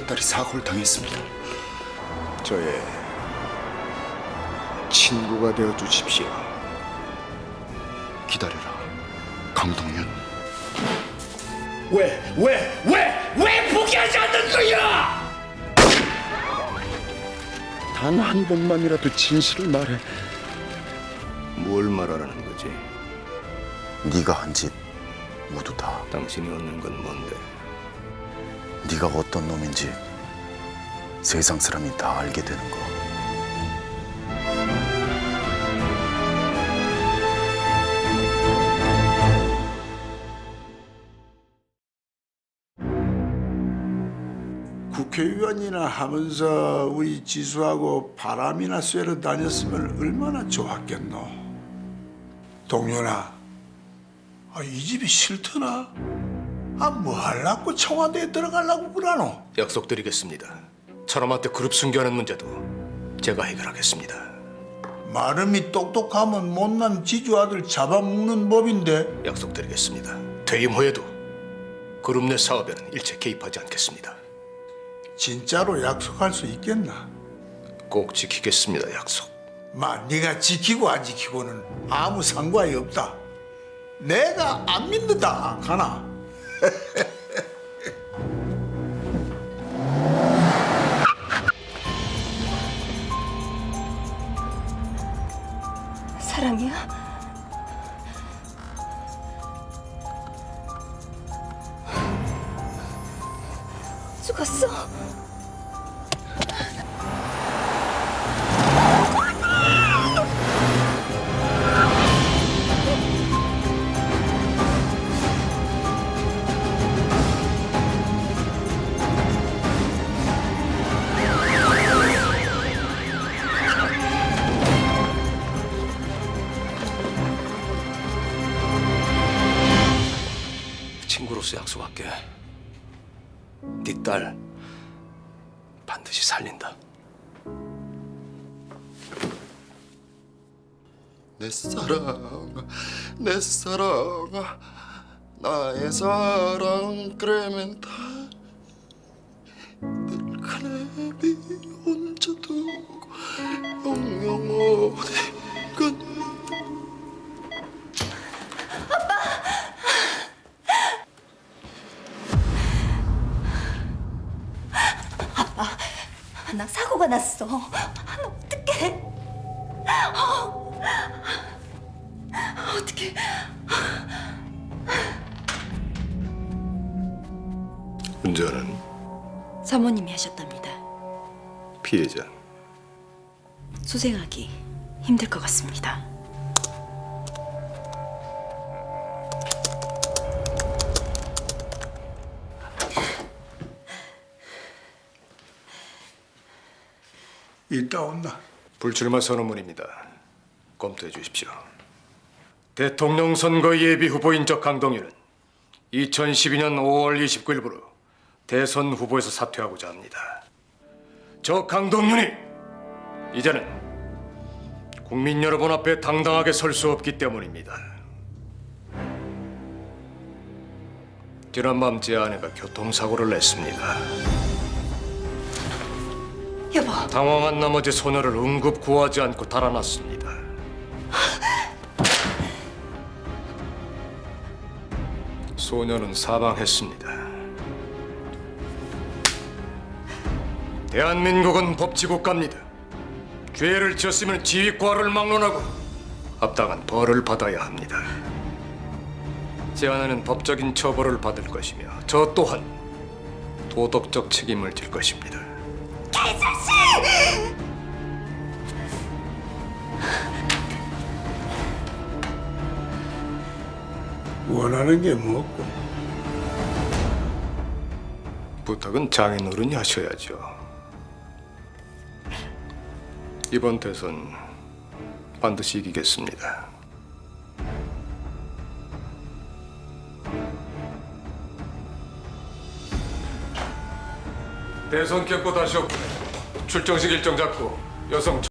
사고를 당했습니다. 저의 친구가 되어 주십시오. 기다려라, 강동윤. 왜, 왜, 왜, 왜 포기하지 않는 거야? 단 한 번만이라도 진실을 말해. 뭘 말하라는 거지? 네가 한 짓 모두 다 당신이 얻는 건 뭔데? 네가 어떤 놈인지 세상 사람이 다 알게 되는 거. 국회의원이나 하면서 우리 지수하고 바람이나 쐬러 다녔으면 얼마나 좋았겠노. 동료나, 아, 이 집이 싫더나? 아, 뭐 하려고 청와대에 들어가려고 그러노? 약속드리겠습니다. 차람한테 그룹 숨겨하는 문제도 제가 해결하겠습니다. 마름이 똑똑하면 못난 지주 아들 잡아먹는 법인데 약속드리겠습니다. 퇴임 후에도 그룹 내 사업에는 일체 개입하지 않겠습니다. 진짜로 약속할 수 있겠나? 꼭 지키겠습니다. 약속. 마, 네가 지키고 안 지키고는 아무 상관이 없다. 내가 안 믿는다, 가나? 사랑이야? 죽었어? 친구로서 약속할게. 네 딸 반드시 살린다. 내 사랑, 내 사랑, 나의 사랑 크레멘타 늘 그네비 혼자 두고 영영 어디 나 사고가 났어. 나 어떡해? 어. 어떡해? 운전은 사모님이 하셨답니다. 피해자. 수생하기 힘들 것 같습니다. 이따 온다. 불출마 선언문입니다. 검토해 주십시오. 대통령 선거 예비 후보인 저 강동윤은 2012년 5월 29일부로 대선 후보에서 사퇴하고자 합니다. 저 강동윤이 이제는 국민 여러분 앞에 당당하게 설 수 없기 때문입니다. 지난 밤 제 아내가 교통사고를 냈습니다. 여보, 당황한 나머지 소녀를 응급 구하지 않고 달아났습니다. 소녀는 사망했습니다. 대한민국은 법치국가입니다. 죄를 지었으면 지휘과를 막론하고 합당한 벌을 받아야 합니다. 제 아내는 법적인 처벌을 받을 것이며 저 또한 도덕적 책임을 질 것입니다. 원하는 게 뭐고? 부탁은 장인어른이 하셔야죠. 이번 대선 반드시 이기겠습니다. 대선 겪고 다시 오고 출정식 일정 잡고 여성